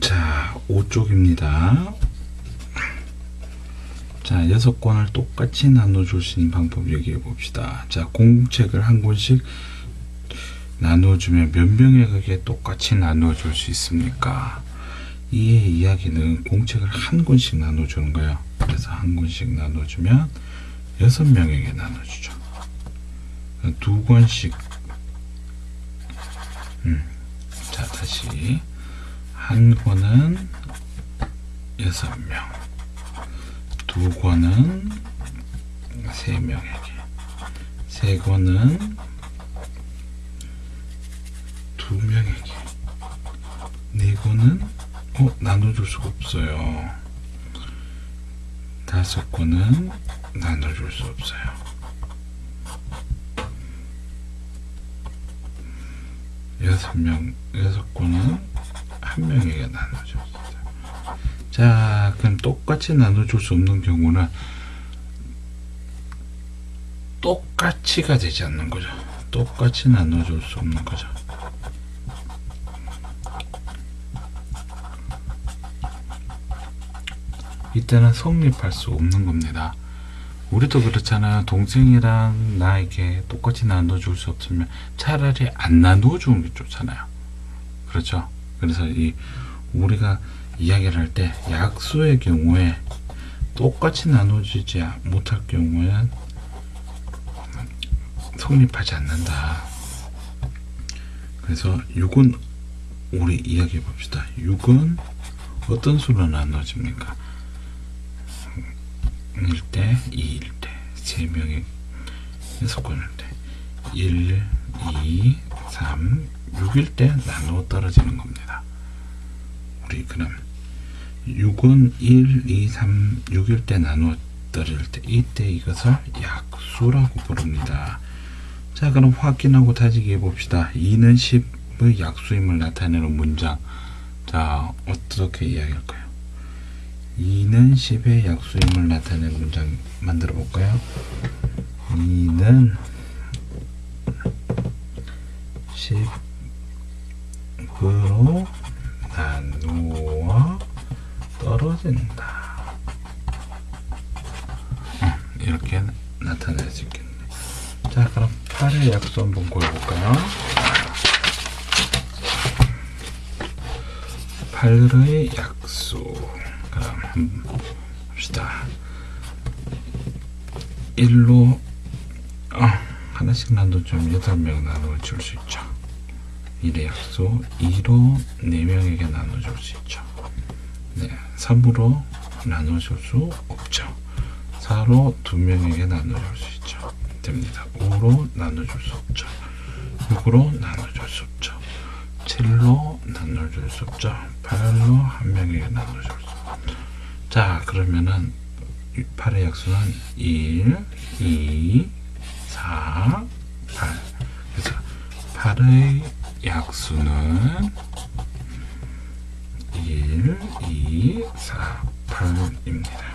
자, 5쪽입니다. 자, 여섯 권을 똑같이 나눠줄 수 방법 얘기해 봅시다. 자, 공책을 한 권씩 나눠주면 몇 명에게 똑같이 나눠줄 수 있습니까? 이 이야기는 공책을 한 권씩 나눠주는 거예요. 그래서 한 권씩 나눠주면 여섯 명에게 나눠주죠. 두 권씩. 음. 자, 다시. 한 권은 여섯 명. 두 권은 세 명에게. 세 권은 두 명에게. 네 권은 어, 나눠줄 수가 없어요. 다섯 권은 나눠줄 수 없어요. 여섯 명, 여섯 권은 한 명에게 있어요. 자, 그럼 똑같이 나눠줄 수 없는 경우는 똑같이가 되지 않는 거죠. 똑같이 나눠줄 수 없는 거죠. 이때는 성립할 수 없는 겁니다. 우리도 그렇잖아요. 동생이랑 나에게 똑같이 나눠줄 수 없으면 차라리 안 나눠주는 게 좋잖아요. 그렇죠? 그래서 이 우리가 이야기를 할 때 약수의 경우에 똑같이 나눠주지 못할 경우에는 성립하지 않는다. 그래서 6은 우리 이야기해 봅시다. 6은 어떤 수로 나눠집니까? 1대 2일 때 3명의 6권일 때 1, 2, 3, 6일 때 나누어 떨어지는 겁니다. 우리 그럼 6은 1, 2, 3, 6일 때 나누어 떨어질 때 이때 이것을 약수라고 부릅니다. 자 그럼 확인하고 다지기 해봅시다. 2는 10의 약수임을 나타내는 문장 자 어떻게 이야기할까요? 2는 10의 약수임을 나타내는 문장 만들어 볼까요? 2는 10으로 나누어 떨어진다. 음, 이렇게 나타낼 수 있겠네. 자, 그럼 8의 약수 한번 구해볼까요? 8의 약수. 그럼 한번 봅시다. 1로 어, 하나씩 나눠주면 8명 나눠 줄 수 있죠. 1의 약수 2로 4명에게 나눠줄 수 있죠. 네, 3으로 나눠줄 수 없죠. 4로 2명에게 나눠줄 수 있죠. 됩니다. 5로 나눠줄 수 없죠. 6으로 나눠줄 수 없죠. 7로 나눠줄 수 없죠. 8로 한 명에게 나눠줄 수 없죠. 자, 그러면은 8의 약수는 1, 2, 4, 8. 그래서 8의 약수는 1, 2, 4, 8입니다.